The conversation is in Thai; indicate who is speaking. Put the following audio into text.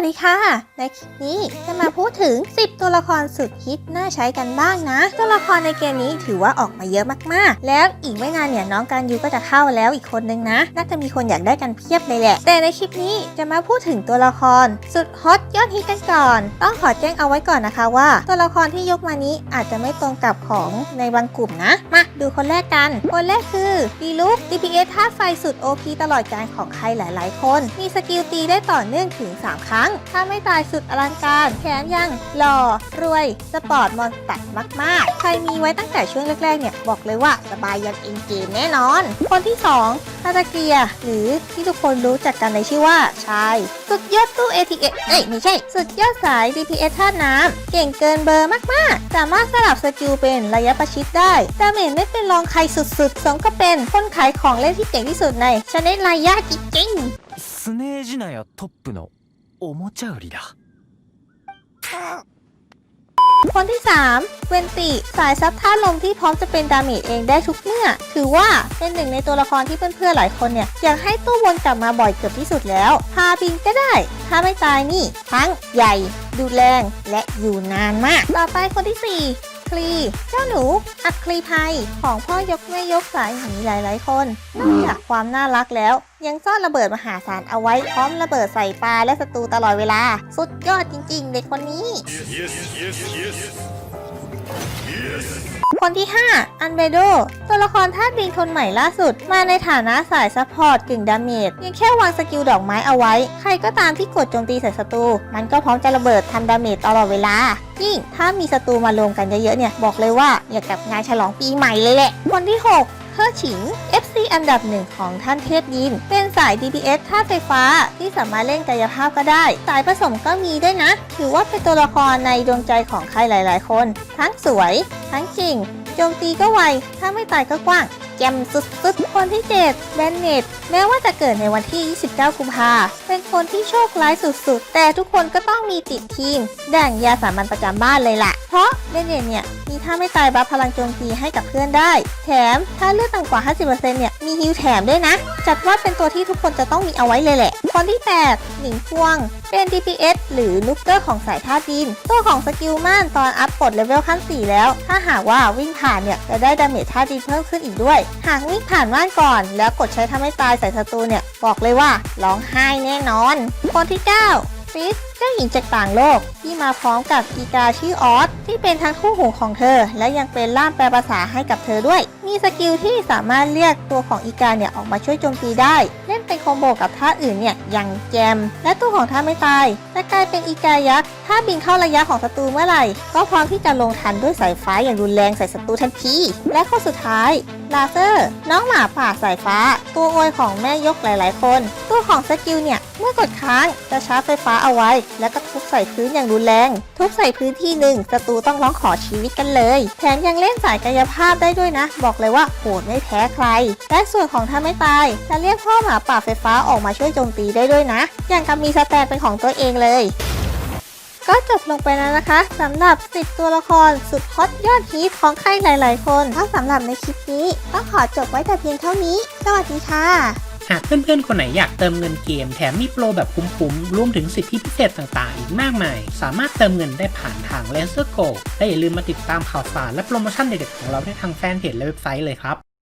Speaker 1: วัสดีค่ะ ในคลิปนี้จะมาพูดถึง 10 ตัวละครสุดฮิตน่าใช้กันบ้างนะ ตัวละครในเกมนี้ถือว่าออกมาเยอะมากๆ แล้วอีกไม่นานเนี่ยน้องการยูก็จะเข้าแล้วอีกคนนึงนะ น่าจะมีคนอยากได้กันเพียบเลยแหละ แต่ในคลิปนี้จะมาพูดถึงตัวละคร สุดฮอตยอดฮิตกันก่อน ต้องขอแจ้งเอาไว้ก่อนนะคะว่า ตัวละครที่ยกมานี้อาจจะไม่ตรงกับของในบางกลุ่มนะ มาดูคนแรกกัน คนแรกคือดีลุก DPS ท่าไฟสุด OP ตลอดการของใครหลาย ๆ คน มีสกิลตีได้ต่อเนื่องถึง 3 ครั้งถ้าไม่ตายสุดอลังการ แถมยังหล่อ รวย สปอร์ตมอนตัดมาก ๆ ใครมีไว้ตั้งแต่ช่วงแรก ๆ เนี่ย บอกเลยว่าสบายยันเอ็นเกมแน่นอน คนที่2นาตาเกีย หรือที่ทุกคนรู้จักกันในชื่อว่าชาย สุดยอดตู้ ATS เอ้ยไม่ใช่ สุดยอดสาย DPS ท่าน้ำ เก่งเกินเบอร์มาก ๆ สามารถสลับสกิลเป็นระยะประชิดได้ดาเมจไม่เป็นรองใครสุด ๆ สมก็เป็นคนขายของเล่นที่เก่งที่สุดในชนิดระยะจริง ๆ
Speaker 2: スネージナやトップの おもちゃ売りだ
Speaker 1: คนที่ 3 เวนติ สายซับท่าลมที่พร้อมจะเป็นดาเมจเองได้ทุกเมื่อ ถือว่าเป็นหนึ่งในตัวละครที่เพื่อนๆหลายคนเนี่ย อยากให้ตู้วนกลับมาบ่อยเกือบที่สุดแล้ว พาบินก็ได้ ถ้าไม่ตายนี่ ทั้งใหญ่ ดูแรง และอยู่นานมาก ต่อไปคนที่ 4 คลี เจ้าหนู อัคคลีภัยของพ่อยกแม่ยกสายหนีหลาย ๆ คนนอกจากความน่ารักแล้ว ยังซ่อนระเบิดมหาศาลเอาไว้พร้อมระเบิดใส่ปลาและศัตรูตลอดเวลา สุดยอดจริง ๆ เด็กคนนี้ คนที่ 5 อันเบโดตัวละครธาตุดินคนใหม่ล่าสุด มาในฐานะสายซัพพอร์ตกึ่งดาเมจยังแค่วางสกิลดอกไม้เอาไว้ ใครก็ตามที่กดโจมตีใส่ศัตรู มันก็พร้อมจะระเบิดทำดาเมจตลอดเวลา ยิ่งถ้ามีศัตรูมารวมกันเยอะๆเนี่ย บอกเลยว่าอยากกับงานฉลองปีใหม่เลยแหละ คนที่ 6 เฮอฉิง FC อันดับหนึ่งของท่านเทพยิน เป็นสาย DPS ท่าตุไฟฟ้าที่สามารถเล่นกายภาพก็ได้ สายผสมก็มีด้วยนะ ถือว่าเป็นตัวละครในดวงใจของใครหลาย ๆ คน ทั้งสวย ทั้งจริงโจมตีก็ไว ถ้าไม่ตายก็กว้าง แจมสุดๆ คนที่ 7 แบนเน็ต แม้ว่าจะเกิดในวันที่ 29 กุมภาเป็นคนที่โชคร้ายสุดๆ แต่ทุกคนก็ต้องมีติดทีมด่างยาสามัญประจำบ้านเลยล่ะ เพราะแบนเน็ตเนี่ย มีท่าไม่ตายบัฟพลังโจมตีให้กับเพื่อนได้ แถมถ้าเลือดต่ำกว่า 50%เนี่ย มีฮิวแถมด้วยนะ จัดว่าเป็นตัวที่ทุกคนจะต้องมีเอาไว้เลยแหละ คนที่ 8 หนิงพวง เป็น DPS หรือนุกเกอร์ของสายธาตุดิน ตัวของสกิลม่านตอนอัพกดเลเวลขั้น 4 แล้ว ถ้าหากว่าวิ่งผ่านเนี่ย จะได้ดาเมจธาตุดินเพิ่มขึ้นอีกด้วย หากวิ่งผ่านม่านก่อน แล้วกดใช้ทำให้ตายใส่ศัตรูเนี่ย บอกเลยว่าร้องไห้แน่นอน คนที่ 9ฟิส จ้าหญิงจากต่างโลกที่มาพร้อมกับอีกาชื่อออสที่เป็นทั้งคู่หูของเธอ และยังเป็นล่ามแปลภาษาให้กับเธอด้วย มีสกิลที่สามารถเรียกตัวของอีกาเนี่ยออกมาช่วยโจมตีได้ เล่นเป็นคอมโบกับท่าอื่นเนี่ยอย่างแจม และตัวของท่าไม่ตายและกลายเป็นอีกายักษ์ ถ้าบินเข้าระยะของศัตรูเมื่อไหร่ ก็พร้อมที่จะลงทันด้วยสายฟ้าอย่างรุนแรงใส่ศัตรูทันที และข้อสุดท้ายลาเซอร์ น้องหมาป่าสายฟ้า ตัวอวยของแม่ยกหลายๆ คน ตัวของสกิลเนี่ย เมื่อกดค้างจะชาร์จไฟฟ้าเอาไว้ แล้วก็ทุบใส่พื้นอย่างรุนแรง ทุบใส่พื้นที่หนึ่งศัตรูต้องร้องขอชีวิตกันเลย แถมยังเล่นสายกายภาพได้ด้วยนะ บอกเลยว่าโหดไม่แพ้ใคร และส่วนของท่าไม่ตาย จะเรียกพ่อหมาป่าไฟฟ้าออกมาช่วยโจมตีได้ด้วยนะ อย่างกับมีสแตนเป็นของตัวเองเลย ก็จบลงไปแล้วนะคะสำหรับ10ตัวละครสุดฮอตยอดฮิตของใครหลาย ๆ คนถ้าสำหรับในคลิปนี้ต้องขอจบไว้แต่เพียงเท่านี้ สวัสดีค่ะ
Speaker 3: หากเพื่อนๆ คนไหนอยากเติมเงินเกม แถมมีโปรแบบคุ้มๆ รวมถึงสิทธิพิเศษต่างๆ อีกมากมาย สามารถเติมเงินได้ผ่านทาง l a s e r Go และอย่าลืมมาติดตามข่าวสารและโปรโมชั่นเด็ดๆของเราได้ทางแฟนเพจและเว็บไซต์เลยครับ